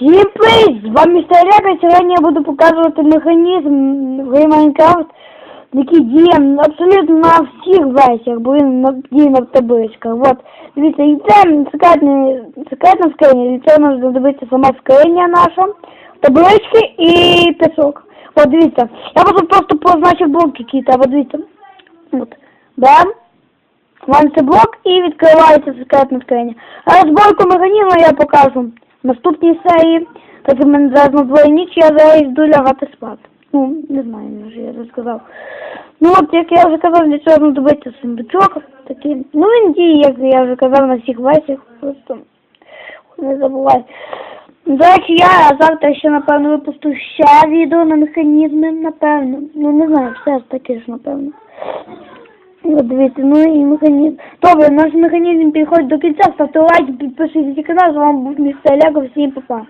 Всім привіт! Вами Старяка. Сьогодні я буду показувати механізм гри Майнкрафт, який діє абсолютно на всіх версіях, бо він на- діє на табличках. От, дивіться, і це секретне, секретна скриня, і це нам знадобиться сама скриня наша, таблички і пісок. От дивіться, я буду просто позначив блоки, які треба, дивіться. От, бам. Валиться блок і відкривається секретна скриня. А розборку механізму я покажу наступній серії. Так як мене зараз на двоє ніч, я зараз йду лягати спати. Ну, не знаю, може я розказав. Ну от, як я вже казав, для цього знадобиться сундучок такий. Ну він діє, як я вже казав, на всіх версіях. Просто не забувай. До речі, я завтра ще, напевно, випусту ще відео на механізми, напевно. Ну, не знаю, все ж таки ж, напевно. От дивіться, ну і механізм. Добре, наш механізм підходить до кінця, ставте лайк, подпишитесь на канал, з вами був містер Ляко, всім па-па.